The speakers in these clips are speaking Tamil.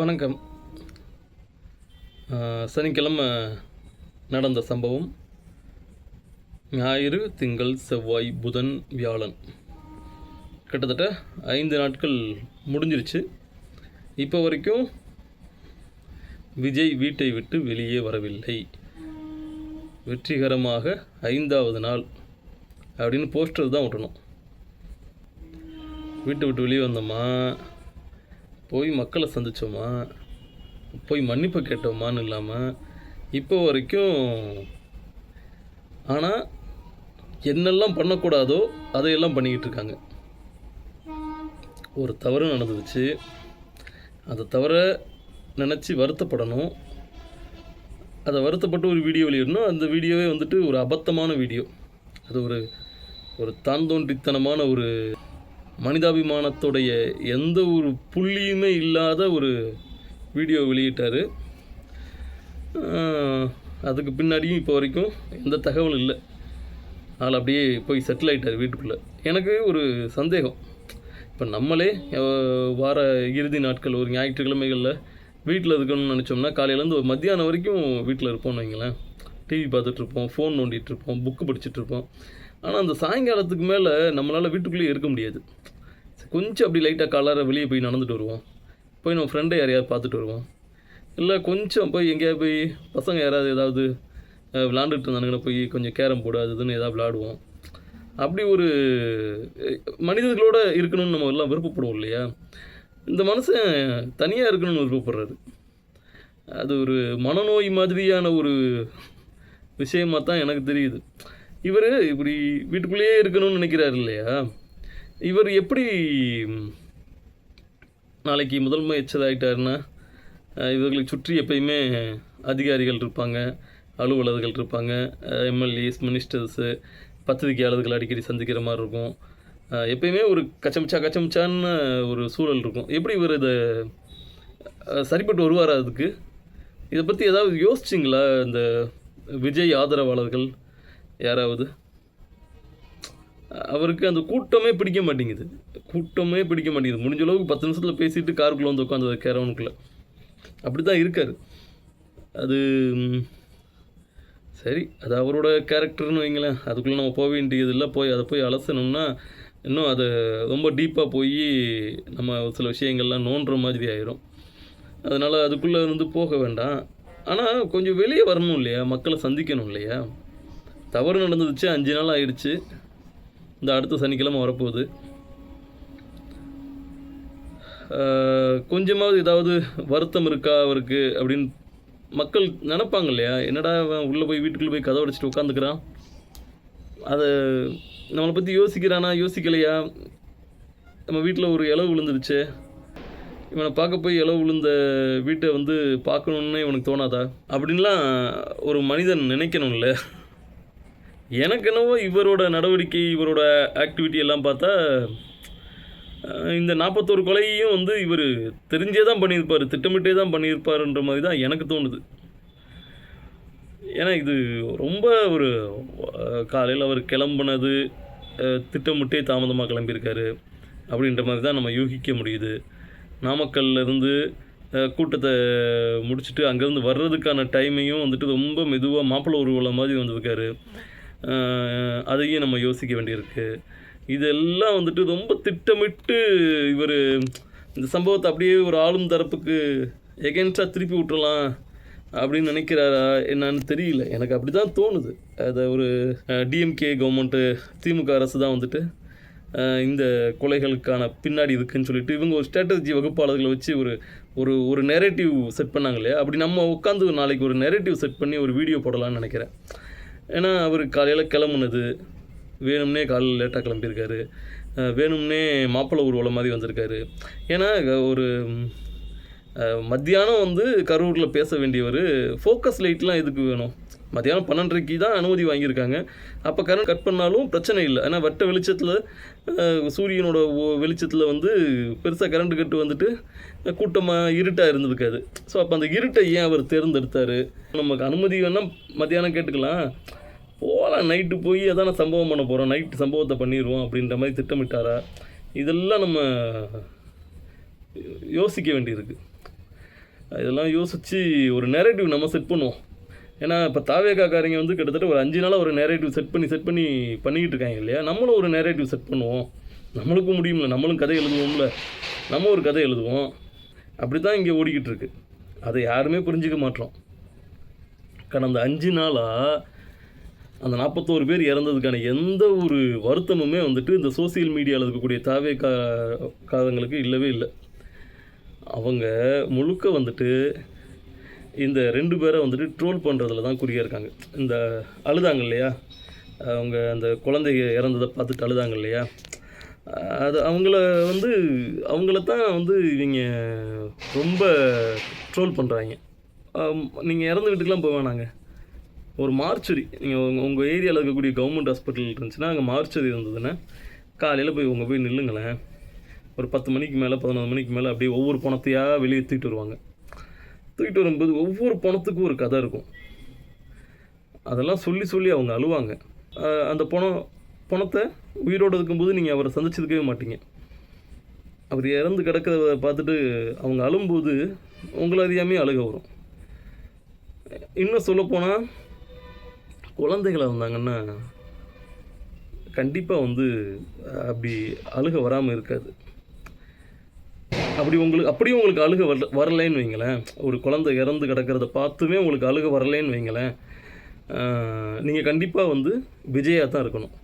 வணக்கம். சனிக்கிழமை நடந்த சம்பவம். ஞாயிறு திங்கள் செவ்வாய் புதன் வியாழன். கிட்டத்தட்ட ஐந்து நாட்கள் முடிஞ்சிருச்சு. இப்போ வரைக்கும் விஜய் வீட்டை விட்டு வெளியே வரவில்லை. வெற்றிகரமாக ஐந்தாவது நாள் அப்படின்னு போஸ்டர் தான் விட்டணும் வீட்டை விட்டு வெளியே வந்தோமா? போய் மக்களை சந்திச்சோமா? போய் மன்னிப்பு கேட்டோமான்னு இல்லாமல் இப்போ வரைக்கும் ஆனால் என்னெல்லாம் பண்ணக்கூடாதோ அதையெல்லாம் பண்ணிக்கிட்டு இருக்காங்க. ஒரு தவறு நடந்துருச்சு அந்த தவறை நினச்சி வருத்தப்படணும். அதை வருத்தப்பட்டு ஒரு வீடியோ வெளியிடணும். அந்த வீடியோவே வந்துட்டு ஒரு அபத்தமான வீடியோ. அது ஒரு ஒரு தாந்தோன்றித்தனமான ஒரு மனிதாபிமானத்துடைய எந்த ஒரு புள்ளியுமே இல்லாத ஒரு வீடியோ வெளியிட்டார். அதுக்கு பின்னாடியும் இப்போ வரைக்கும் எந்த தகவலும் இல்லை. ஆள் அப்படியே போய் செட்டில் ஆகிட்டார் வீட்டுக்குள்ளே. எனக்கு ஒரு சந்தேகம். இப்போ நம்மளே வார இறுதி நாட்கள் ஒரு ஞாயிற்றுக்கிழமைகளில் வீட்டில் இருக்கணும்னு நினச்சோம்னா காலையிலேருந்து ஒரு மத்தியானம் வரைக்கும் வீட்டில் இருப்போம்னு வைங்களேன். டிவி பார்த்துட்ருப்போம் ஃபோன் நோண்டிகிட்ருப்போம் இருப்போம் புக்கு படிச்சுட்ருப்போம் ஆனால் அந்த சாயங்காலத்துக்கு மேலே நம்மளால் வீட்டுக்குள்ளேயே இருக்க முடியாது. கொஞ்சம் அப்படி லைட்டாக காலார வெளியே போய் நடந்துட்டு வருவோம். போய் நம்ம ஃப்ரெண்டை யாரையாவது பார்த்துட்டு வருவோம். இல்லை கொஞ்சம் போய் எங்கேயாவது போய் பசங்க யாராவது ஏதாவது விளாண்டுட்டு இருந்தானுங்கன்னா போய் கொஞ்சம் கேரம் போர்டு அது இதுன்னு ஏதாவது விளாடுவோம் அப்படி ஒரு மனிதர்களோட இருக்கணும்னு நம்ம எல்லாம் விருப்பப்படுவோம் இல்லையா? இந்த மனுஷன் தனியாக இருக்கணும்னு விருப்பப்படுறாரு. அது ஒரு மனநோய் மாதிரியான ஒரு விஷயமாக தான் எனக்கு தெரியுது. இவர் இப்படி வீட்டுக்குள்ளேயே இருக்கணும்னு நினைக்கிறாரு இல்லையா? இவர் எப்படி நாளைக்கு முதன்மை எச்சதாயிட்டாருன்னா இவர்களை சுற்றி எப்பயுமே அதிகாரிகள் இருப்பாங்க அலுவலர்கள் இருப்பாங்க எம்எல்ஏஸ் மினிஸ்டர்ஸு பத்திரிகையாளர்கள் அடிக்கடி சந்திக்கிற மாதிரி இருக்கும். எப்பயுமே ஒரு கச்சமிச்சா கச்சமிச்சான்னு ஒரு சூழல் இருக்கும். எப்படி இவர் இதை சரிப்பட்டு வருவாரா அதுக்கு? இதை பற்றி ஏதாவது யோசிச்சிங்களா? இந்த விஜய் ஆதரவாளர்கள் யாராவது? அவருக்கு அந்த கூட்டமே பிடிக்க மாட்டேங்குது. கூட்டமே பிடிக்க மாட்டேங்குது. முடிஞ்ச அளவுக்கு பத்து நிமிஷத்தில் பேசிட்டு காருக்குள்ளே வந்து உட்காந்து கேரவனுக்குள்ளே. அப்படி தான் இருக்கார். அது சரி. அது அவரோட கேரக்டர்னு வைங்களேன். அதுக்குள்ளே நம்ம போக வேண்டியது இல்லை. போய் அதை போய் அலசணும்னா இன்னும் அதை ரொம்ப டீப்பாக போய் நம்ம சில விஷயங்கள்லாம் நோன்ற மாதிரி ஆயிரும். அதனால் அதுக்குள்ளே வந்து போக வேண்டாம். ஆனால் கொஞ்சம் வெளியே வரணும் இல்லையா? மக்களை சந்திக்கணும் இல்லையா? தவறு நடந்துச்சு அஞ்சு நாள் ஆயிடுச்சு. இந்த அடுத்த சனிக்கிழமை வரப்போகுது. கொஞ்சமாவது ஏதாவது வருத்தம் இருக்கா அவருக்கு அப்படின்னு மக்கள் நினப்பாங்க இல்லையா? என்னடா அவன் உள்ளே போய் வீட்டுக்குள்ளே போய் கதை அடிச்சிட்டு உட்காந்துக்கிறான்? அதை நம்மளை பற்றி யோசிக்கிறானா? யோசிக்கலையா? நம்ம வீட்டில் ஒரு இலவு விழுந்துருச்சு. இவனை பார்க்க போய் இலவு விழுந்த வீட்டை வந்து பார்க்கணுன்னு இவனுக்கு தோணாதா? அப்படின்லாம் ஒரு மனிதன் நினைக்கணும்ல எனக்கு என்னவோ இவரோட நடவடிக்கை இவரோட ஆக்டிவிட்டி எல்லாம் பார்த்தா இந்த நாற்பத்தோரு கொலையையும் வந்து இவர் தெரிஞ்சே தான் பண்ணியிருப்பார் திட்டமிட்டே தான் பண்ணியிருப்பாருன்ற மாதிரி தான் எனக்கு தோணுது. ஏன்னா இது ரொம்ப ஒரு காலையில் அவர் கிளம்புனது திட்டமிட்டே தாமதமாக கிளம்பியிருக்காரு அப்படின்ற மாதிரி தான் நம்ம யூகிக்க முடியுது. நாமக்கல்லேருந்து கூட்டத்தை முடிச்சுட்டு அங்கேருந்து வர்றதுக்கான டைமையும் வந்துட்டு ரொம்ப மெதுவாக மாப்பிள்ளை ஊர்வலம் மாதிரி வந்திருக்காரு. அதையும் நம்ம யோசிக்க வேண்டியிருக்கு. இதெல்லாம் வந்துட்டு ரொம்ப திட்டமிட்டு இவர் இந்த சம்பவத்தை அப்படியே ஒரு ஆளும் தரப்புக்கு எகென்ஸ்டாக திருப்பி விட்டுறலாம் அப்படின்னு நினைக்கிறாரா என்னன்னு தெரியல. எனக்கு அப்படி தான் தோணுது. அதை ஒரு டிஎம்கே கவர்மெண்ட்டு திமுக அரசு தான் வந்துட்டு இந்த கொலைகளுக்கான பின்னாடி இருக்குன்னு சொல்லிட்டு இவங்க ஒரு ஸ்ட்ராட்டஜி வகுப்பாளர்களை வச்சு ஒரு ஒரு ஒரு நெரேட்டிவ் செட் பண்ணாங்க இல்லையா? அப்படி நம்ம உட்காந்து நாளைக்கு ஒரு நெரேட்டிவ் செட் பண்ணி ஒரு வீடியோ போடலான்னு நினைக்கிறேன். ஏன்னா அவர் காலையில் கிளம்புனது. வேணும்னே காலையில் லேட்டாக கிளம்பியிருக்காரு. வேணும்னே மாப்பிள்ளை ஊர்வலம் மாதிரி வந்திருக்காரு. ஏன்னா ஒரு மத்தியானம் வந்து கரூரில் பேச வேண்டியவர் ஃபோக்கஸ் லைட்லாம் எதுக்கு வேணும்? மத்தியானம் பன்னெண்டரைக்கு தான் அனுமதி வாங்கியிருக்காங்க. அப்போ கரண்ட் கட் பண்ணாலும் பிரச்சனை இல்லை. ஏன்னா வட்ட வெளிச்சத்தில் சூரியனோட வெளிச்சத்தில் வந்து பெருசாக கரண்ட் கட்டு வந்துட்டு கூட்டமாக இருட்டாக இருந்திருக்காது. ஸோ அப்போ அந்த இருட்டை ஏன் அவர் தேர்ந்தெடுத்தார்? நமக்கு அனுமதி வேணால் மத்தியானம் கேட்டுக்கலாம். போகலாம் நைட்டு போய் அதான சம்பவம் பண்ண போகிறோம் நைட்டு சம்பவத்தை பண்ணிடுவோம் அப்படின்ற மாதிரி திட்டமிட்டாரா? இதெல்லாம் நம்ம யோசிக்க வேண்டியிருக்கு. இதெல்லாம் யோசித்து ஒரு நேரேட்டிவ் நம்ம செட் பண்ணுவோம். ஏன்னா இப்போ தாவேக்காக்காரங்க வந்து கிட்டத்தட்ட ஒரு அஞ்சு நாளாக ஒரு நேரேட்டிவ் செட் பண்ணி செட் பண்ணி பண்ணிக்கிட்டு இருக்காங்க இல்லையா? நம்மளும் ஒரு நேரேட்டிவ் செட் பண்ணுவோம். நம்மளுக்கும் முடியும்ல. நம்மளும் கதை எழுதுவோம்ல. நம்ம ஒரு கதை எழுதுவோம். அப்படி தான் இங்கே ஓடிக்கிட்டு இருக்கு. அதை யாருமே புரிஞ்சிக்க மாட்டோம் கடந்த அஞ்சு நாளாக அந்த நாற்பத்தோரு பேர் இறந்ததுக்கான எந்த ஒரு வருத்தமுமே வந்துட்டு இந்த சோசியல் மீடியாவில் இருக்கக்கூடிய தாவே கா காரங்களுக்கு இல்லவே இல்லை. அவங்க முழுக்க வந்துட்டு இந்த ரெண்டு பேரை வந்துட்டு ட்ரோல் பண்ணுறதுல தான் குறியாக இருக்காங்க இந்த அழுதாங்க இல்லையா? அவங்க அந்த குழந்தை இறந்ததை பார்த்துட்டு அழுதாங்க இல்லையா? அது அவங்கள வந்து அவங்கள தான் வந்து இவங்க ரொம்ப ட்ரோல் பண்ணுறாங்க நீங்கள் இறந்து வீட்டுக்கெலாம் போவேணாங்க ஒரு மார்ச்சரி. நீங்கள் உங்கள் உங்கள் ஏரியாவில் இருக்கக்கூடிய கவர்மெண்ட் ஹாஸ்பிட்டல் இருந்துச்சுன்னா அங்கே மார்ச்சரி இருந்ததுன்னா காலையில் போய் உங்கள் போய் நில்லுங்களேன். ஒரு பத்து மணிக்கு மேலே பதினொரு மணிக்கு மேலே அப்படியே ஒவ்வொரு பணத்தையாக வெளியே தூக்கிட்டு வருவாங்க. தூக்கிட்டு வரும்போது ஒவ்வொரு பணத்துக்கும் ஒரு கதை இருக்கும். அதெல்லாம் சொல்லி சொல்லி அவங்க அழுவாங்க. அந்த பணம் பணத்தை உயிரோடு இருக்கும்போது நீங்கள் அவரை சந்திச்சிருக்கவே மாட்டீங்க. அவர் இறந்து கிடக்கிறத பார்த்துட்டு அவங்க அழும்போது உங்களை அறியாமே அழுக வரும். இன்னும் சொல்லப்போனால் குழந்தைகளாக இருந்தாங்கன்னா கண்டிப்பாக வந்து அப்படி அழுக வராமல் இருக்காது. அப்படி உங்களுக்கு அப்படியும் உங்களுக்கு அழுக வர வரலைன்னு வைங்களேன். ஒரு குழந்தை இறந்து கிடக்கிறத பார்த்துமே உங்களுக்கு அழுக வரலைன்னு வைங்களேன். நீங்கள் கண்டிப்பாக வந்து விஜயாக தான் இருக்கணும்.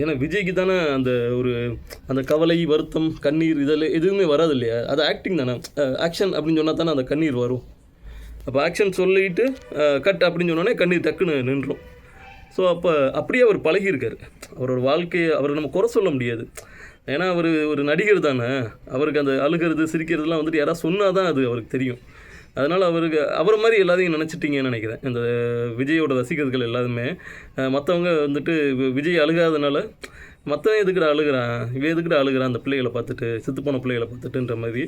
ஏன்னா விஜய்க்கு தானே அந்த ஒரு அந்த கவலை வருத்தம் கண்ணீர் இதெல்லாம் எதுவுமே வராது இல்லையா? அது ஆக்டிங் தானே. ஆக்ஷன் அப்படின்னு சொன்னால் தானே அந்த கண்ணீர் வரும். அப்போ ஆக்ஷன் சொல்லிட்டு கட் அப்படின்னு சொன்னோடனே கண்ணீர் டக்குன்னு நின்றோம் ஸோ அப்போ அப்படியே அவர் பழகியிருக்கார். அவரோட வாழ்க்கையை அவர் நம்ம குறை சொல்ல முடியாது. ஏன்னா அவர் ஒரு நடிகர் தானே. அவருக்கு அந்த அழுகிறது சிரிக்கிறதுலாம் வந்துட்டு யாராவது சொன்னால் தான் அது அவருக்கு தெரியும். அதனால் அவருக்கு அவரை மாதிரி எல்லாத்தையும் நினச்சிட்டிங்கன்னு நினைக்கிறேன். இந்த விஜயோட ரசிகர்கள் எல்லாருமே. மற்றவங்க வந்துட்டு விஜய் அழுகாதனால மற்றவன் எதுக்குடா அழுகிறான்? இவன் எதுக்கிட அழுகிறான்? அந்த பிள்ளைகளை பார்த்துட்டு சித்து போன பிள்ளைகளை பார்த்துட்டுன்ற மாதிரி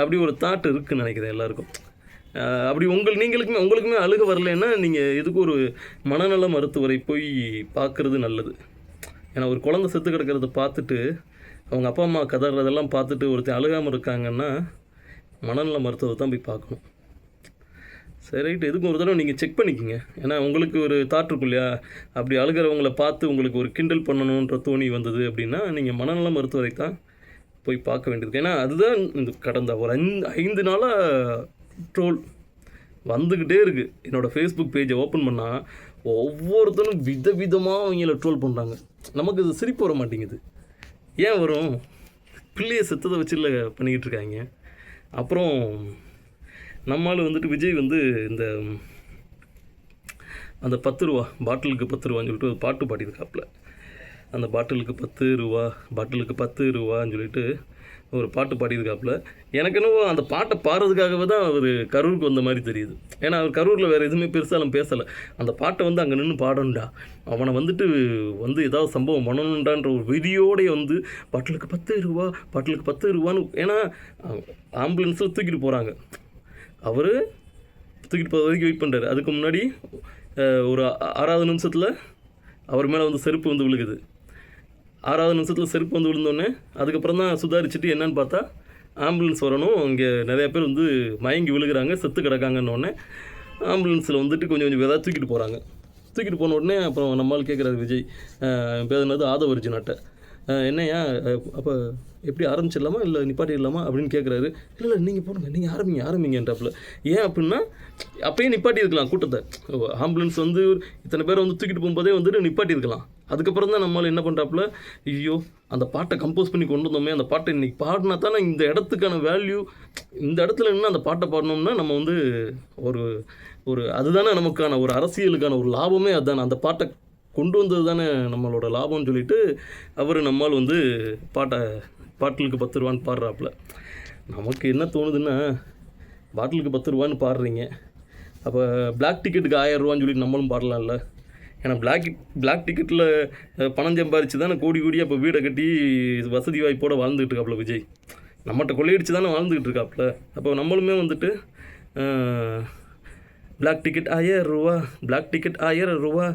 அப்படி ஒரு தாட் இருக்குன்னு நினைக்கிறேன் எல்லாருக்கும். அப்படி உங்கள் நீங்களுக்குமே உங்களுக்குமே அழுக வரலைன்னா நீங்கள் எதுக்கு ஒரு மனநல மருத்துவரை போய் பார்க்குறது நல்லது. ஏன்னா ஒரு குழந்தை செத்து கிடக்கிறத பார்த்துட்டு அவங்க அப்பா அம்மா கதறதெல்லாம் பார்த்துட்டு ஒருத்தன் அழுகாமல் இருக்காங்கன்னா மனநல மருத்துவரை தான் போய் பார்க்கணும். சரி ரைட்டு எதுக்கும் ஒரு தடவை நீங்கள் செக் பண்ணிக்கோங்க. ஏன்னா உங்களுக்கு ஒரு தாட் இருக்கும் இல்லையா? அப்படி அழுகிறவங்களை பார்த்து உங்களுக்கு ஒரு கிண்டல் பண்ணணுன்ற தோணி வந்தது அப்படின்னா நீங்கள் மனநல மருத்துவரை தான் போய் பார்க்க வேண்டியது ஏன்னா அதுதான் இந்த கடந்த ஒரு ஐந்து ஐந்து நாளாக ட்ரோல் வந்துக்கிட்டே இருக்குது என்னோடய ஃபேஸ்புக் பேஜை ஓப்பன் பண்ணால் ஒவ்வொருத்தரும் விதவிதமாக அவங்கள ட்ரோல் பண்ணுறாங்க நமக்கு இது சிரிப்பு வர மாட்டேங்குது. ஏன் வரும்? பிள்ளையை செத்ததை வச்சு இல்லை பண்ணிக்கிட்டு இருக்காங்க. அப்புறம் நம்மால் வந்துட்டு விஜய் வந்து இந்த அந்த பத்து ரூபா பாட்டிலுக்கு பத்து ரூபான்னு சொல்லிட்டு ஒரு பாட்டு பாடியிருக்காப்புல. அந்த பாட்டிலுக்கு பத்து ரூபா பாட்டிலுக்கு பத்து ரூபான்னு சொல்லிட்டு ஒரு பாட்டு பாடியிருக்காப்புல. எனக்கு என்னவோ அந்த பாட்டை பாடுறதுக்காகவே தான் அவர் கரூருக்கு வந்த மாதிரி தெரியுது. ஏன்னா அவர் கரூரில் வேறு எதுவுமே பெருசாலும் பேசலை. அந்த பாட்டை வந்து அங்கே நின்று பாடணும்டா. அவனை வந்துட்டு வந்து ஏதாவது சம்பவம் பண்ணணுண்டான்ற ஒரு விதியோடய வந்து பாட்டிலுக்கு பத்து ரூபா பாட்டிலுக்கு பத்து ரூபான்னு ஏன்னா ஆம்புலன்ஸில் தூக்கிட்டு போகிறாங்க அவர் தூக்கிட்டு போகிற வரைக்கும் வெயிட் பண்ணுறாரு அதுக்கு முன்னாடி ஒரு ஆறாவது நிமிஷத்தில் அவர் மேலே வந்து செருப்பு வந்து விழுகுது. ஆறாவது நிமிஷத்தில் செருப்பு வந்து விழுந்தோடனே அதுக்கப்புறம் தான் சுதாரிச்சுட்டு என்னன்னு பார்த்தா ஆம்புலன்ஸ் வரணும் இங்கே நிறைய பேர் வந்து மயங்கி விழுகிறாங்க செத்து கிடக்காங்கன்னொடனே ஆம்புலன்ஸில் வந்துட்டு கொஞ்சம் கொஞ்சம் விதா தூக்கிட்டு போகிறாங்க தூக்கிட்டு போன உடனே அப்புறம் நம்மளால் கேட்குறாரு விஜய் அஹ், என் பேர் என்னது? என்னையா என்னய்யா அப்போ எப்படி ஆரம்பிச்சிடலாமா இல்லை நிப்பாட்டிடலாமா அப்படின்னு கேட்குறாரு இல்லை இல்லை நீங்கள் போடுங்க நீங்கள் ஆரம்பிங்க ஆரம்பிங்கன்றாப்புல. ஏன் அப்படின்னா அப்பயே நிப்பாட்டி இருக்கலாம் கூட்டத்தை ஆம்புலன்ஸ் வந்து இத்தனை பேரை வந்து தூக்கிட்டு போகும்போதே வந்துட்டு நிப்பாட்டி இருக்கலாம் அதுக்கப்புறம் தான் நம்மளால் என்ன பண்ணுறாப்புல ஐயோ அந்த பாட்டை கம்போஸ் பண்ணி கொண்டு வந்தோமே அந்த பாட்டை இன்றைக்கி பாடினா தானே இந்த இடத்துக்கான வேல்யூ இந்த இடத்துல நின்று அந்த பாட்டை பாடினோம்னா நம்ம வந்து ஒரு ஒரு அதுதானே நமக்கான ஒரு அரசியலுக்கான ஒரு லாபமே அதுதானே அந்த பாட்டை கொண்டு வந்தது தானே நம்மளோட லாபம்னு சொல்லிட்டு அவர் நம்மால் வந்து பாட்டை பாட்டிலுக்கு பத்து ரூபான்னு பாடுறாப்புல. நமக்கு என்ன தோணுதுன்னா பாட்டிலுக்கு பத்து ரூபான்னு பாடுறீங்க. அப்போ பிளாக் டிக்கெட்டுக்கு ஆயிரம் ரூபான்னு சொல்லிட்டு நம்மளும் பாடலாம்ல. ஏன்னா பிளாக் பிளாக் டிக்கெட்டில் பணம் சம்பாரிச்சு தானே கோடி கோடியாக இப்போ வீடை கட்டி வசதி வாய்ப்போட வாழ்ந்துகிட்டு இருக்காப்புல விஜய். நம்மகிட்ட கொள்ளையடிச்சு தானே வாழ்ந்துக்கிட்டு இருக்காப்புல அப்போ நம்மளுமே வந்துட்டு பிளாக் டிக்கெட் ஆயிரம் ரூபா பிளாக் டிக்கெட் ஆயிரம் ரூபா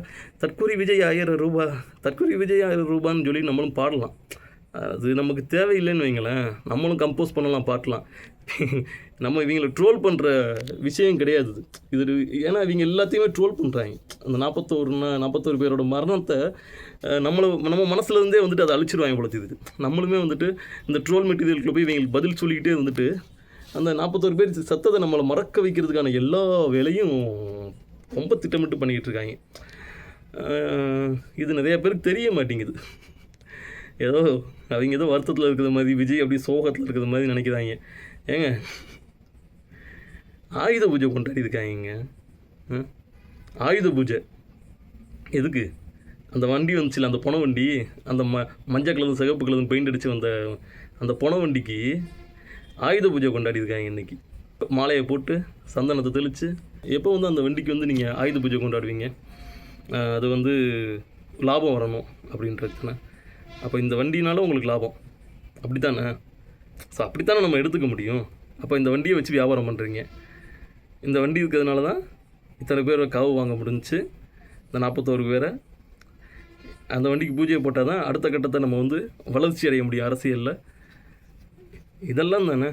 தற்கூரி விஜய் ஆயிரம் ரூபா தற்கூரி விஜய் ஆயிரம் ரூபான்னு சொல்லி நம்மளும் பாடலாம் அது நமக்கு தேவையில்லைன்னு வைங்களேன். நம்மளும் கம்போஸ் பண்ணலாம் பாட்டலாம் நம்ம இவங்களை ட்ரோல் பண்ணுற விஷயம் கிடையாது. இது இது ஏன்னா இவங்க எல்லாத்தையுமே ட்ரோல் பண்ணுறாங்க அந்த நாற்பத்தோரு நாற்பத்தோரு பேரோட மரணத்தை நம்மளை நம்ம மனசுலேருந்தே வந்துட்டு அதை அழிச்சிருவாங்க போல இது நம்மளுமே வந்துட்டு இந்த ட்ரோல் மெட்டீரியலுக்குள்ள போய் இவங்களுக்கு பதில் சொல்லிக்கிட்டே வந்துட்டு அந்த நாற்பத்தோரு பேர் சத்தத்தை நம்மளை மறக்க வைக்கிறதுக்கான எல்லா வேலையும் ரொம்ப திட்டமிட்டு பண்ணிக்கிட்டு இருக்காங்க. இது நிறைய பேருக்கு தெரிய மாட்டேங்குது. ஏதோ அவங்க ஏதோ வருத்தத்தில் இருக்கிற மாதிரி விஜய் அப்படி சோகத்தில் இருக்கிற மாதிரி நினைக்கிறாங்க. ஏங்க ஆயுத பூஜை கொண்டாடி இருக்காங்க. ம்? ஆயுத பூஜை. எதுக்கு? அந்த வண்டி வந்துச்சுல அந்த பொண வண்டி அந்த ம மஞ்சள் கலர் சிகப்பு கலந்து பெயிண்ட் அடித்து வந்த அந்த பொண வண்டிக்கு ஆயுத பூஜை கொண்டாடியிருக்காங்க இன்றைக்கி இன்னைக்கு. மாலையை போட்டு சந்தனத்தை தெளித்து எப்போ வந்து அந்த வண்டிக்கு வந்து நீங்கள் ஆயுத பூஜை கொண்டாடுவீங்க? அது வந்து லாபம் வரணும் அப்படின்றது தானே அப்போ இந்த வண்டினால உங்களுக்கு லாபம். அப்படி தானே ஸோ அப்படித்தானே நம்ம எடுத்துக்க முடியும்? அப்போ இந்த வண்டியை வச்சு வியாபாரம் பண்ணுறீங்க இந்த வண்டி இருக்கிறதுனால தான் இத்தனை பேர் காவு வாங்க முடிஞ்சுச்சு இந்த நாற்பத்தோரு பேரை அந்த வண்டிக்கு பூஜையை போட்டால் தான் அடுத்த கட்டத்தை நம்ம வந்து வளர்ச்சி அடைய முடியும் அரசியலில். இதெல்லாம் தானே?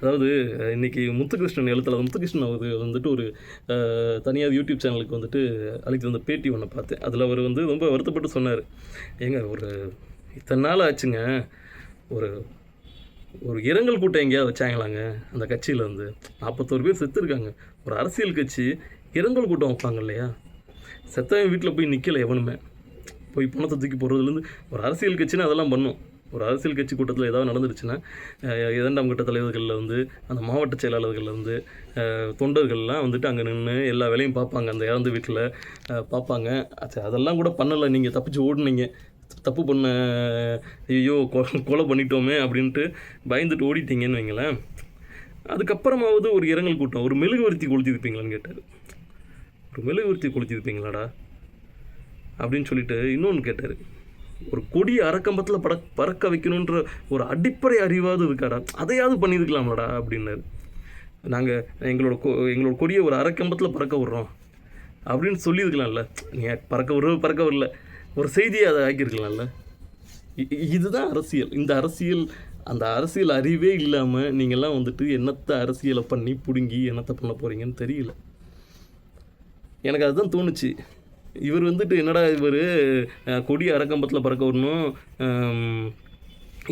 அதாவது இன்றைக்கி முத்துகிருஷ்ணன் எழுத்தாளர் முத்துகிருஷ்ணன் அவர் வந்துட்டு ஒரு தனியார் யூடியூப் சேனலுக்கு வந்துட்டு அளித்து வந்த பேட்டி ஒன்று பார்த்தேன். அதில் அவர் வந்து ரொம்ப வருத்தப்பட்டு சொன்னார். ஏங்க ஒரு இத்தனை நாள் ஆச்சுங்க. ஒரு ஒரு இரங்கல் கூட்டம் எங்கேயாவது வச்சாங்களாங்க? அந்த கட்சியில் வந்து நாற்பத்தோரு பேர் செத்துருக்காங்க. ஒரு அரசியல் கட்சி இரங்கல் கூட்டம் வைப்பாங்க இல்லையா? செத்தவன் வீட்டில் போய் நிற்கலை எவனுமே. போய் பணத்தை தூக்கி போடுறதுலேருந்து ஒரு அரசியல் கட்சின்னு அதெல்லாம் பண்ணும். ஒரு அரசியல் கட்சி கூட்டத்தில் ஏதாவது நடந்துருச்சுன்னா இரண்டாம் கட்ட தலைவர்களில் வந்து அந்த மாவட்ட செயலாளர்களில் வந்து தொண்டர்கள்லாம் வந்துட்டு அங்கே நின்று எல்லா வேலையும் பார்ப்பாங்க. அந்த இறந்த வீட்டில் பார்ப்பாங்க. அதெல்லாம் கூட பண்ணலை. நீங்கள் தப்பிச்சு ஓடுனீங்க. தப்பு பண்ண ஐயோ கொ- கொலை பண்ணிட்டோமே அப்படின்ட்டு பயந்துட்டு ஓடிட்டீங்கன்னு வைங்களேன். அதுக்கப்புறமாவது ஒரு இரங்கல் கூட்டம். ஒரு மெழுகுவர்த்தி கொளுத்திருப்பீங்களான்னு கேட்டார். ஒரு மெழுகுவர்த்தி கொளுத்திருப்பீங்களாடா அப்படின்னு சொல்லிட்டு இன்னொன்று கேட்டார். ஒரு கொடி அறக்கம்பத்தில் பட பறக்க வைக்கணுன்ற ஒரு அடிப்படை அறிவாவது இருக்காடா? அதையாவது பண்ணியிருக்கலாம்லடா அப்படின்னாரு. நாங்கள் எங்களோட கொ எங்களோட கொடியை ஒரு அரைக்கம்பத்தில் பறக்க விட்றோம் அப்படின்னு சொல்லியிருக்கலாம்ல. நீங்கள் பறக்க விடுறது பறக்க வரல ஒரு செய்தியை அதை ஆக்கியிருக்கலாம்ல. இதுதான் அரசியல். இந்த அரசியல் அந்த அரசியல் அறிவே இல்லாமல் நீங்கள்லாம் வந்துட்டு என்னத்தை அரசியலை பண்ணி பிடுங்கி என்னத்தை பண்ண போகிறீங்கன்னு தெரியல. எனக்கு அதுதான் தோணுச்சு. இவர் வந்துட்டு என்னடா இவர்? கொடி அரக்கம்பத்தில் பறக்க வரணும்.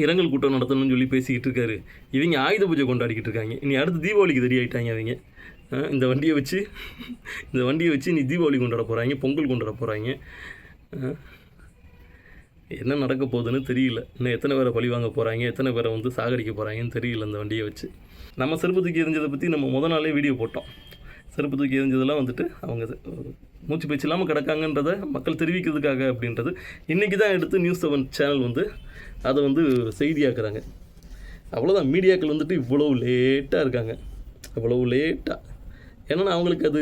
இரங்கல் கூட்டம் நடத்தணும்னு சொல்லி பேசிக்கிட்டு இருக்காரு. இவங்க ஆயுத பூஜை கொண்டாடிக்கிட்டு இருக்காங்க. இனி அடுத்து தீபாவளிக்கு ரெடி ஆகிட்டாங்க அவங்க. இந்த வண்டியை வச்சு இந்த வண்டியை வச்சு நீ தீபாவளி கொண்டாட போகிறாங்க பொங்கல் கொண்டாட போகிறாங்க என்ன நடக்க போகுதுன்னு தெரியல. இன்னும் எத்தனை பேரை பழி வாங்க போகிறாங்க எத்தனை பேரை வந்து சாகடிக்க போகிறாங்கன்னு தெரியல இந்த வண்டியை வச்சு. நம்ம செருப்பு தூக்கி எரிஞ்சதை பற்றி நம்ம முத நாளே வீடியோ போட்டோம். செருப்பு தூக்கி எரிஞ்சதெல்லாம் வந்துட்டு அவங்க மூச்சு பேச்சு இல்லாமல் கிடக்காங்கன்றத மக்கள் தெரிவிக்கிறதுக்காக அப்படின்றது. இன்றைக்கி தான் எடுத்து நியூஸ் செவன் சேனல் வந்து அதை வந்து செய்தியாக்குறாங்க. அவ்வளோதான் மீடியாக்கள் வந்துட்டு இவ்வளோ லேட்டாக இருக்காங்க. அவ்வளவு லேட்டாக ஏன்னா அவங்களுக்கு அது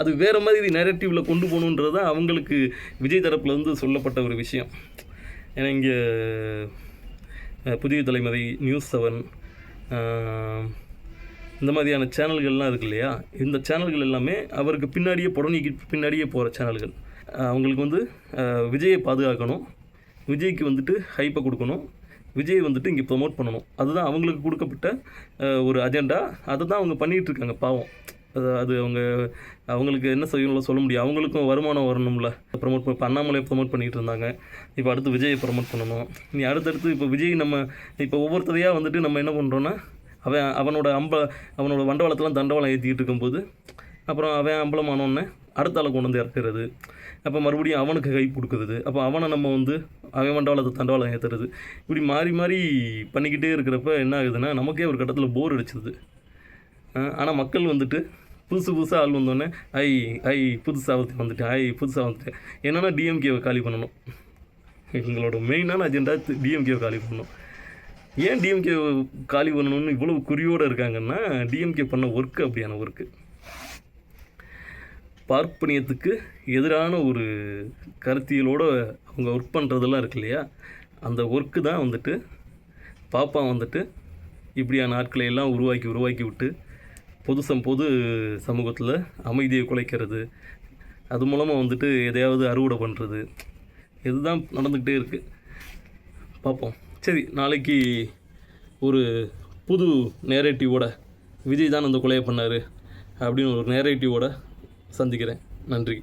அது வேறு மாதிரி நேரட்டிவில் கொண்டு போகணுன்றது தான் அவங்களுக்கு விஜய் தரப்புலேருந்து சொல்லப்பட்ட ஒரு விஷயம். ஏன்னா இங்கே புதிய தலைமுறை நியூஸ் செவன் இந்த மாதிரியான சேனல்கள்லாம் இருக்கு இல்லையா? இந்த சேனல்கள் எல்லாமே அவருக்கு பின்னாடியே புடனிக்கு பின்னாடியே போகிற சேனல்கள். அவங்களுக்கு வந்து விஜயை பாதுகாக்கணும். விஜய்க்கு வந்துட்டு ஹைப்பை கொடுக்கணும். விஜய் வந்துட்டு இங்கே ப்ரொமோட் பண்ணணும். அதுதான் அவங்களுக்கு கொடுக்கப்பட்ட ஒரு அஜெண்டா அதை தான் அவங்க பண்ணிகிட்டு இருக்காங்க பாவம். அது அது அவங்க அவங்களுக்கு என்ன செய்யணும்ல சொல்ல முடியும். அவங்களுக்கும் வருமானம் வரணும்ல. ப்ரொமோட் இப்போ அண்ணாமலையை ப்ரொமோட் பண்ணிகிட்டு இருந்தாங்க. இப்போ அடுத்து விஜயை ப்ரொமோட் பண்ணணும். நீ அடுத்தடுத்து இப்போ விஜய் நம்ம இப்போ ஒவ்வொருத்தரையாக வந்துட்டு நம்ம என்ன பண்ணுறோன்னா அவன் அவனோட அம்ப அவனோட வண்டவாளத்தெல்லாம் தண்டவாளம் ஏற்றிக்கிட்டு இருக்கும்போது அப்புறம் அவன் அம்பலமானோடனே அடுத்த ஆளை கொண்டு வந்து இறக்குறது. அப்போ மறுபடியும் அவனுக்கு கை கொடுக்குறது அப்போ அவனை நம்ம வந்து அவன் மண்டவாளத்தை தண்டவாளம் ஏற்றுறது இப்படி மாறி மாறி பண்ணிக்கிட்டே இருக்கிறப்ப என்ன ஆகுதுன்னா நமக்கே ஒரு கட்டத்தில் போர் அடிச்சிது ஆனால் மக்கள் வந்துட்டு புதுசு புதுசாக ஆள் வந்தோடனே ஐ ஐ புதுசாக ஒருத்தன் வந்துட்டேன் ஐ புதுசாக வந்துட்டேன். என்னென்னா டிஎம்கேவை காலி பண்ணணும். எங்களோட மெயினான அஜெண்டா டிஎம்கேவை காலி பண்ணணும். ஏன் டிஎம்கே காலி பண்ணணும்னு இவ்வளவு குறியோடு இருக்காங்கன்னா டிஎம்கே பண்ண ஒர்க்கு அப்படியான ஒர்க்கு பார்ப்பனியத்துக்கு எதிரான ஒரு கருத்தியலோடு அவங்க ஒர்க் பண்ணுறதெல்லாம் இருக்கு இல்லையா? அந்த ஒர்க்கு தான் வந்துட்டு பாப்பா வந்துட்டு இப்படியான ஆட்களை எல்லாம் உருவாக்கி உருவாக்கி விட்டு பொது சம் பொது சமூகத்தில் அமைதியை குலைக்கிறது. அது மூலமாக வந்துட்டு எதையாவது அறுவடை பண்ணுறது இதுதான் நடந்துக்கிட்டே இருக்குது பார்ப்போம் சரி நாளைக்கு ஒரு புது நேரேட்டிவோட விஜய் தான் அந்த கொலையை பண்ணார் அப்படின்னு ஒரு நேரேட்டிவோட சந்திக்கிறேன். நன்றி.